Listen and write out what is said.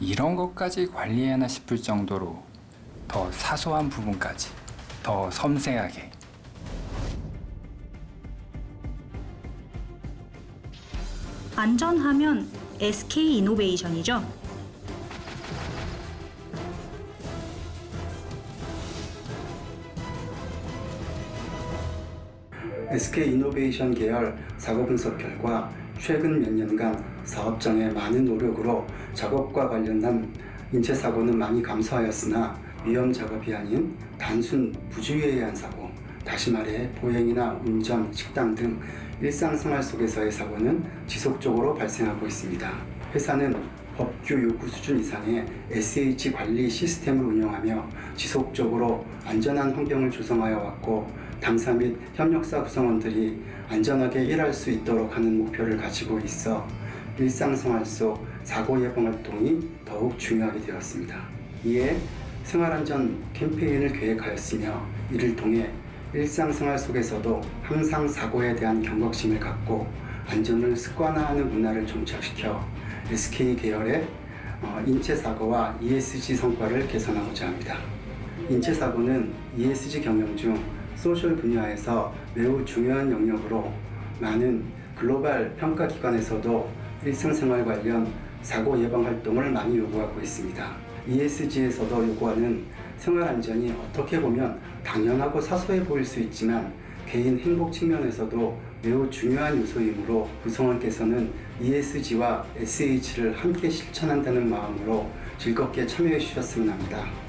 이런 것까지 관리해야나 싶을 정도로 더 사소한 부분까지 더 섬세하게 안전하면 SK 이노베이션이죠. SK 이노베이션 계열 사고 분석 결과 최근 몇 년간 사업장의 많은 노력으로 작업과 관련한 인체 사고는 많이 감소하였으나 위험 작업이 아닌 단순 부주의에 의한 사고, 다시 말해 보행이나 운전, 식당 등 일상생활 속에서의 사고는 지속적으로 발생하고 있습니다. 회사는 법규 요구 수준 이상의 SH 관리 시스템을 운영하며 지속적으로 안전한 환경을 조성하여 왔고 당사 및 협력사 구성원들이 안전하게 일할 수 있도록 하는 목표를 가지고 있어 일상생활 속 사고 예방 활동이 더욱 중요하게 되었습니다. 이에 생활안전 캠페인을 계획하였으며 이를 통해 일상생활 속에서도 항상 사고에 대한 경각심을 갖고 안전을 습관화하는 문화를 정착시켜 SK 계열의 어, 인체 사고와 ESG 성과를 개선하고자 합니다. 인체 사고는 ESG 경영 중 소셜 분야에서 매우 중요한 영역으로 많은 글로벌 평가 기관에서도 일상생활 관련 사고 예방 활동을 많이 요구하고 있습니다. ESG에서도 요구하는 생활 안전이 어떻게 보면 당연하고 사소해 보일 수 있지만 개인 행복 측면에서도 매우 중요한 요소이므로 구성원께서는 ESG와 SH를 함께 실천한다는 마음으로 즐겁게 참여해 주셨으면 합니다.